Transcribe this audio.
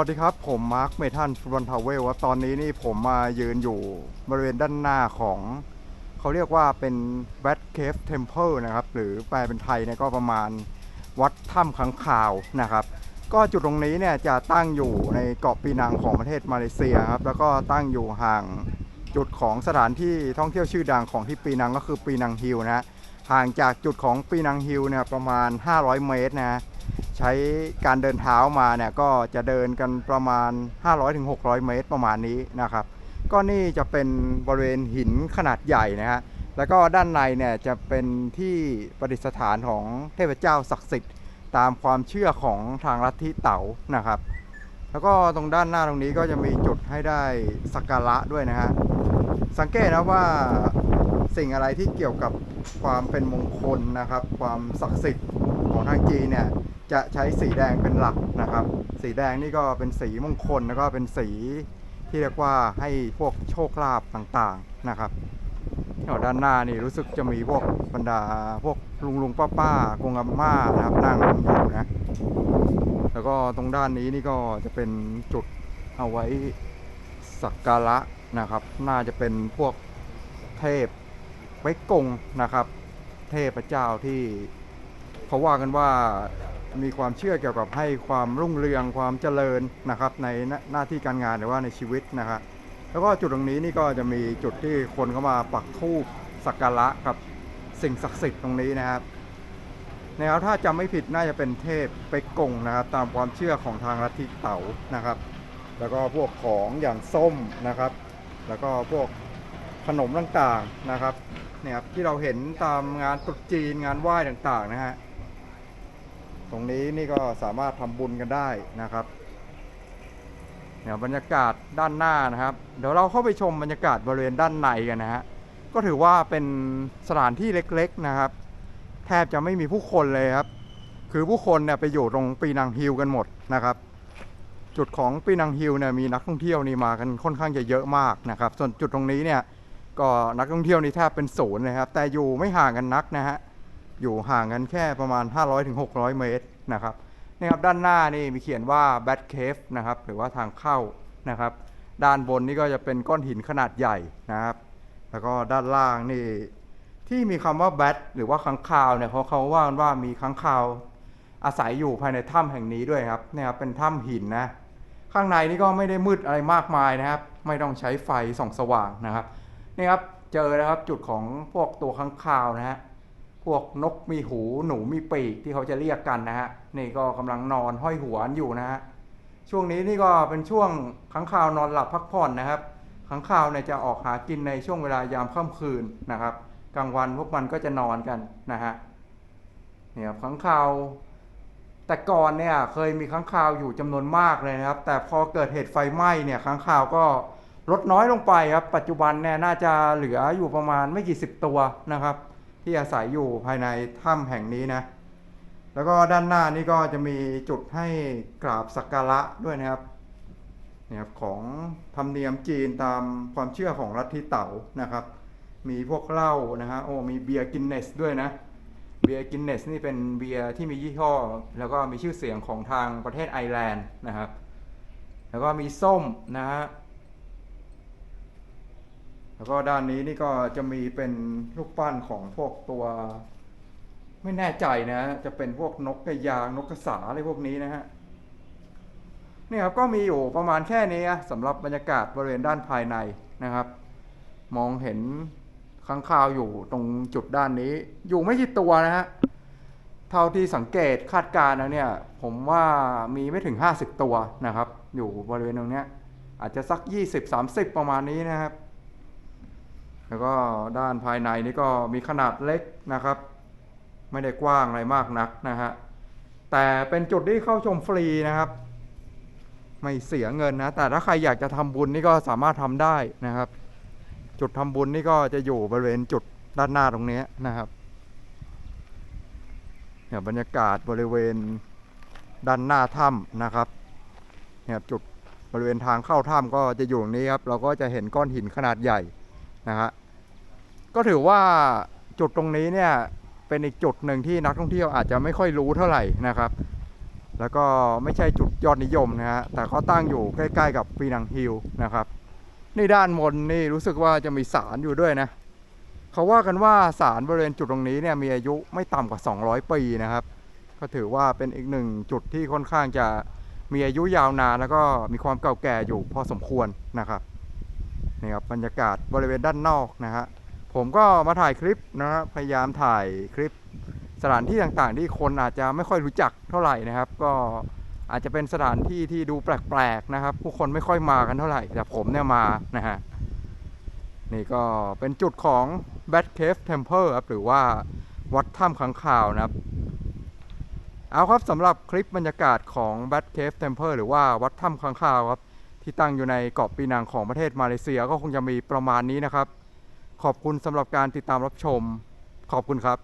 วัสดีครับ ผมมาร์คเมทันฟุตบอลทาวเวลว่าตอนนี้นี่ผมมายืนอยู่บริเวณด้านหน้าของ เขาเรียกว่าเป็น Bat Cave Temple นะครับ หรือแปลเป็นไทยเนี่ยก็ประมาณวัดถ้ำขังข่าวนะครับ ก็จุดตรงนี้เนี่ยจะตั้งอยู่ในเกาะปีนังของประเทศมาเลเซียครับ แล้วก็ตั้งอยู่ห่างจุดของสถานที่ท่องเที่ยวชื่อดังของที่ปีนังก็คือปีนังฮิลนะฮะห่างจากจุดของปีนังฮิลเนี่ยประมาณ 500 เมตรนะฮะ ใช้การเดินเท้ามาเนี่ยก็จะเดินกันประมาณ 500-600 เมตรประมาณนี้นะครับ ก็นี่จะเป็นบริเวณหินขนาดใหญ่นะฮะแล้วก็ด้านในเนี่ยจะเป็นที่ประดิษฐานของเทพเจ้าศักดิ์สิทธิ์ ตามความเชื่อของทางลัทธิเต๋านะครับ แล้วก็ตรงด้านหน้าตรงนี้ก็จะมีจุดให้ได้สักการะด้วยนะฮะสังเกตนะว่าสิ่งอะไรที่เกี่ยวกับความเป็นมงคลนะครับ ความศักดิ์สิทธิ์ของทางจีนเนี่ย จะใช้สีแดงเป็นหลักนะครับ สีแดงนี่ก็เป็นสีมงคลแล้วก็เป็นสีที่เรียกว่าให้พวกโชคลาภต่างๆนะครับด้านหน้านี่รู้สึกจะมีพวกบรรดาพวกลุงลุงป้าป้ากงอาม่านะครับนั่งอยู่นะ แล้วก็ตรงด้านนี้นี่ก็จะเป็นจุดเอาไว้สักการะนะครับ น่าจะเป็นพวกเทพไว้กงนะครับ เทพเจ้าที่เขาว่ากันว่า มีความเชื่อเกี่ยวกับให้ความรุ่งเรืองความเจริญนะครับ ในหน้าที่การงานหรือว่าในชีวิตนะครับแล้วก็จุดตรงนี้นี่ก็จะมีจุดที่คนเข้ามาปักธูปสักการะกับสิ่งศักดิ์สิทธิ์ตรงนี้นะครับนะครับถ้าจำไม่ผิดน่าจะเป็นเทพเปกกงนะครับ ตามความเชื่อของทางลัทธิเต๋านะครับ แล้วก็พวกของอย่างส้มนะครับ แล้วก็พวกขนมต่างๆนะครับเนี่ยครับที่เราเห็นตามงานตรุษจีนงานไหว้ต่างๆนะฮะ ตรงนี้นี่ก็สามารถทำบุญกันได้นะครับเนี่ยบรรยากาศด้านหน้านะครับ เดี๋ยวเราเข้าไปชมบรรยากาศบริเวณด้านในกันนะฮะก็ถือว่าเป็นสถานที่เล็กๆนะครับ แทบจะไม่มีผู้คนเลยครับ คือผู้คนเนี่ยไปอยู่ตรงปีนังฮิลกันหมดนะครับ จุดของปีนังฮิลเนี่ยมีนักท่องเที่ยวนี่มากันค่อนข้างจะเยอะมากนะครับ ส่วนจุดตรงนี้เนี่ยก็นักท่องเที่ยวนี่แทบเป็นศูนย์เลยครับ แต่อยู่ไม่ห่างกันนักนะฮะ อยู่ห่างกันแค่ประมาณ 500-600 เมตรนะครับนี่ครับด้านหน้านี่มีเขียนว่า Bat Cave นะครับหรือว่าทางเข้านะครับ ด้านบนนี่ก็จะเป็นก้อนหินขนาดใหญ่นะครับ แล้วก็ด้านล่างนี่ที่มีคำว่าแบทหรือว่าค้างคาวเนี่ยเขาเขาว่ากันว่ามีค้างคาวอาศัยอยู่ภายในถ้ำแห่งนี้ด้วยครับเนี่ยครับเป็นถ้ำหินนะข้างในนี่ก็ไม่ได้มืดอะไรมากมายนะครับ ไม่ต้องใช้ไฟส่องสว่างนะครับนี่ครับเจอนะครับจุดของพวกตัวค้างคาวนะฮะ วกนกมีหูหนูมีปีกที่เขาจะเรียกกันนะฮะนี่ก็กำลังนอนห้อยหัวอยู่นะฮะช่วงนี้นี่ก็เป็นช่วงค้างคาวนอนหลับพักผ่อนนะครับค้างคาวเนี่ยจะออกหากินในช่วงเวลายามค่ำคืนนะครับ กลางวันพวกมันก็จะนอนกันนะฮะเนี่ยครับค้างคาว แต่ก่อนเนี่ยเคยมีค้างคาวอยู่จำนวนมากเลยนะครับ แต่พอเกิดเหตุไฟไหม้เนี่ยค้างคาวก็ลดน้อยลงไปครับ ปัจจุบันเนี่ยน่าจะเหลืออยู่ประมาณไม่กี่สิบตัวนะครับ ที่อาศัยอยู่ภายในถ้ำแห่งนี้นะ แล้วก็ด้านหน้านี่ก็จะมีจุดให้กราบสักการะด้วยนะครับเนี่ยครับของธรรมเนียมจีนตามความเชื่อของลัทธิเต๋านะครับ มีพวกเหล้านะฮะโอ้มีเบียร์กินเนสด้วยนะเบียร์กินเนสนี่เป็นเบียร์ที่มียี่ห้อ แล้วก็มีชื่อเสียงของทางประเทศไอร์แลนด์นะครับ แล้วก็มีส้มนะฮะ แล้วก็ด้านนี้นี่ก็จะมีเป็นรูปปั้นของพวกตัว ไม่แน่ใจนะ จะเป็นพวกนกกระยางนกกระสาอะไรพวกนี้นะฮะนี่ครับก็มีอยู่ประมาณแค่นี้สำหรับบรรยากาศบริเวณด้านภายในนะครับ มองเห็นค้างคาวอยู่ตรงจุดด้านนี้ อยู่ไม่กี่ตัวนะฮะเท่าที่สังเกตคาดการณ์แล้วเนี่ย ผมว่ามีไม่ถึง 50 ตัวนะครับ อยู่บริเวณตรงนี้อาจจะสัก 20-30 ประมาณนี้นะครับ แล้วก็ด้านภายในนี่ก็มีขนาดเล็กนะครับ ไม่ได้กว้างอะไรมากนักนะฮะแต่เป็นจุดที่เข้าชมฟรีนะครับ ไม่เสียเงินนะ แต่ถ้าใครอยากจะทำบุญนี่ก็สามารถทำได้นะครับ จุดทำบุญนี่ก็จะอยู่บริเวณจุดด้านหน้าตรงนี้นะครับเนี่ยบรรยากาศบริเวณด้านหน้าถ้ำนะครับเนี่ยจุดบริเวณทางเข้าถ้ำก็จะอยู่ตรงนี้ครับ เราก็จะเห็นก้อนหินขนาดใหญ่ นะฮะก็ถือว่าจุดตรงนี้เนี่ยเป็นอีกจุดหนึ่งที่นักท่องเที่ยวอาจจะไม่ค่อยรู้เท่าไหร่นะครับ แล้วก็ไม่ใช่จุดยอดนิยมนะฮะแต่เขาตั้งอยู่ใกล้ ๆ กับปีนังฮิลนะครับนี่ด้านบนนี่รู้สึกว่าจะมีสารอยู่ด้วยนะเขาว่ากันว่าสารบริเวณจุดตรงนี้เนี่ยมีอายุไม่ต่ำกว่า 200 ปีนะครับ ก็ถือว่าเป็นอีกหนึ่งจุดที่ค่อนข้างจะมีอายุยาวนานแล้วก็มีความเก่าแก่อยู่พอสมควรนะครับ นี่ครับบรรยากาศบริเวณด้านนอกนะฮะผมก็มาถ่ายคลิปนะฮะพยายามถ่ายคลิปสถานที่ต่างๆ ที่คนอาจจะไม่ค่อยรู้จักเท่าไหร่นะครับ ก็อาจจะเป็นสถานที่ที่ดูแปลกๆนะครับ ผู้คนไม่ค่อยมากันเท่าไหร่ แต่ผมเนี่ยมานะฮะนี่ก็เป็นจุดของ Bat Cave Temple ครับหรือว่าวัดถ้ำขังข่าวนะครับ เอาครับสำหรับคลิปบรรยากาศของ Bat Cave Temple หรือว่าวัดถ้ำขังข่าวครับ ที่ตั้งอยู่ในเกาะปีนังของประเทศมาเลเซียก็คงจะมีประมาณนี้นะครับ ขอบคุณสำหรับการติดตามรับชม ขอบคุณครับ